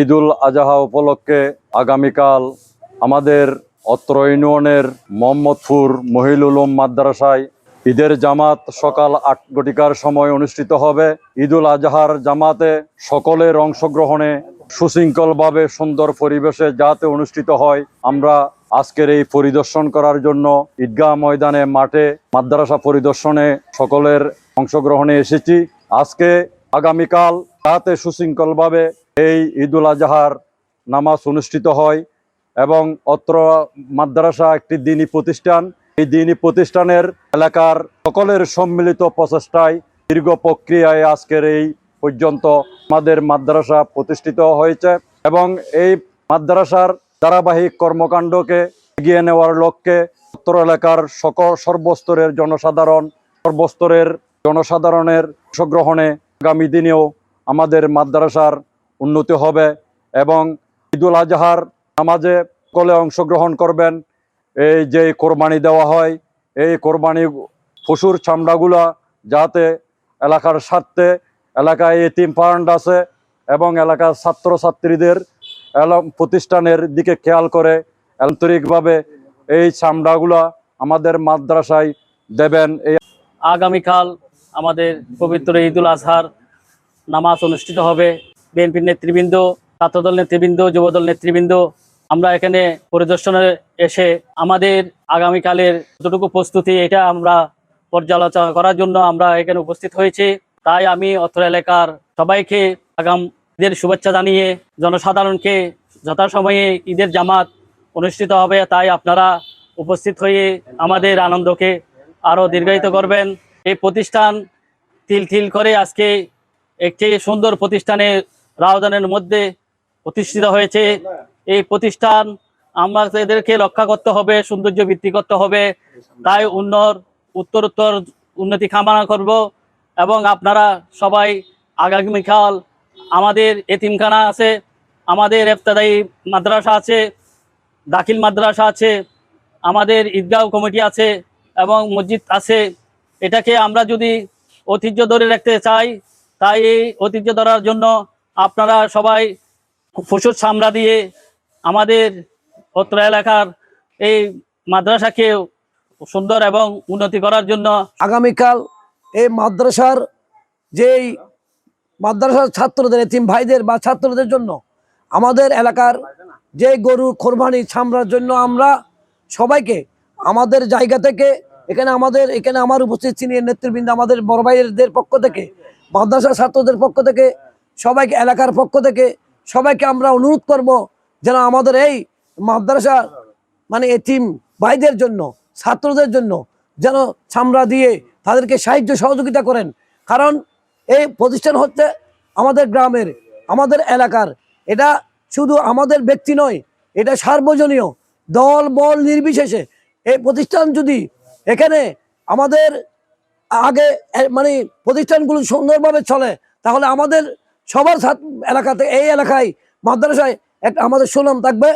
ঈদুল আজহা উপলক্ষে আগামীকাল আমাদের অত্র ইউনিয়নের মোহাম্মদপুর মহিলুল উলুম মাদ্রাসায় ঈদের জামাত সকাল আট ঘটিকার সময় অনুষ্ঠিত হবে। ঈদুল আজহার জামাতে সকলের অংশগ্রহণে সুশৃঙ্খলভাবে সুন্দর পরিবেশে যাতে অনুষ্ঠিত হয়, আমরা আজকের এই পরিদর্শন করার জন্য ঈদগাহ ময়দানে মাঠে মাদ্রাসা পরিদর্শনে সকলের অংশগ্রহণে এসেছি। আজকে আগামীকাল যাতে সুশৃঙ্খলভাবে এই ঈদুল আজহার নামাজ অনুষ্ঠিত হয় এবং অত্র মাদ্রাসা একটি দিনী প্রতিষ্ঠান। এই দিনী প্রতিষ্ঠানের এলাকার সকলের সম্মিলিত প্রচেষ্টায় দীর্ঘ প্রক্রিয়ায় আজকের এই পর্যন্ত আমাদের মাদ্রাসা প্রতিষ্ঠিত হয়েছে এবং এই মাদ্রাসার ধারাবাহিক কর্মকাণ্ডকে এগিয়ে নেওয়ার লক্ষ্যে উত্তর এলাকার সকল সর্বস্তরের জনসাধারণ, সর্বস্তরের জনসাধারণের অংশগ্রহণে আগামী দিনেও আমাদের মাদ্রাসার উন্নতি হবে এবং ঈদুল আজহার নামাজে কলে অংশগ্রহণ করবেন। এই যে কোরবানি দেওয়া হয়, এই কোরবানি পশুর চামড়াগুলা যাতে এলাকার স্বার্থে, এলাকায় এতিম ফান্ড আছে এবং এলাকার ছাত্রছাত্রীদের প্রতিষ্ঠানের দিকে খেয়াল করে আন্তরিকভাবে এই চামড়াগুলা আমাদের মাদ্রাসায় দেবেন। এই আগামীকাল আমাদের পবিত্র ঈদুল আজহার নামাজ অনুষ্ঠিত হবে। বিএনপির নেতৃবৃন্দ, ছাত্রদল নেতৃবৃন্দ, যুবদল নেতৃবৃন্দ, আমরা এখানে পরিদর্শনে এসে আমাদের আগামীকালের যতটুকু প্রস্তুতি, এটা আমরা পর্যালোচনা করার জন্য আমরা এখানে উপস্থিত হয়েছি। তাই আমি অত্র এলাকার সবাইকে আগাম ঈদের শুভেচ্ছা জানিয়ে, জনসাধারণকে যথাসময়ে ঈদের জামাত অনুষ্ঠিত হবে, তাই আপনারা উপস্থিত হয়ে আমাদের আনন্দকে আরও দীর্ঘায়িত করবেন। এই প্রতিষ্ঠান তিল তিল করে আজকে একটি সুন্দর প্রতিষ্ঠানের রাজধানের মধ্যে প্রতিষ্ঠিত হয়েছে। এই প্রতিষ্ঠান আমাদেরকে রক্ষা করতে হবে, সৌন্দর্য বৃদ্ধি করতে হবে। তাই উন্নর উত্তরোত্তর উন্নতি কামনা করব এবং আপনারা সবাই আগামীকাল আমাদের এতিমখানা আছে, আমাদের এফতাদায়ী মাদ্রাসা আছে, দাখিল মাদ্রাসা আছে, আমাদের ঈদগাঁও কমিটি আছে এবং মসজিদ আছে। এটাকে আমরা যদি ঐতিহ্য ধরে রাখতে চাই, তাই এই ঐতিহ্য ধরার জন্য আপনারা সবাই প্রচুর চামড়া দিয়ে আমাদের অত্র এলাকার এই মাদ্রাসাকে সুন্দর এবং উন্নতি করার জন্য আগামীকাল এই মাদ্রাসার যেই মাদ্রাসার ছাত্রদের এতিম ভাইদের বা ছাত্রদের জন্য আমাদের এলাকার যে গরু, কোরবানি ছামড়ার জন্য আমরা সবাইকে আমাদের জায়গা থেকে, এখানে আমাদের, এখানে আমার উপস্থিত সিনিয়র নেতৃবৃন্দ, আমাদের বড় ভাইদের পক্ষ থেকে মাদ্রাসা ছাত্রদের পক্ষ থেকে সবাইকে এলাকার পক্ষ থেকে সবাইকে আমরা অনুরোধ করব যেন আমাদের এই মাদ্রাসা মানে এতিম ভাইদের জন্য, ছাত্রদের জন্য যেন চামড়া দিয়ে তাদেরকে সাহায্য সহযোগিতা করেন। কারণ এই প্রতিষ্ঠান হচ্ছে আমাদের গ্রামের, আমাদের এলাকার। এটা শুধু আমাদের ব্যক্তি নয়, এটা সার্বজনীয়। দল, বল নির্বিশেষে এই প্রতিষ্ঠান যদি এখানে আমাদের আগে মানে প্রতিষ্ঠানগুলো সুন্দরভাবে চলে, তাহলে আমাদের সবার এলাকাতে এই এলাকায় মাদ্রাসায় একটা আমাদের সুনাম থাকবে।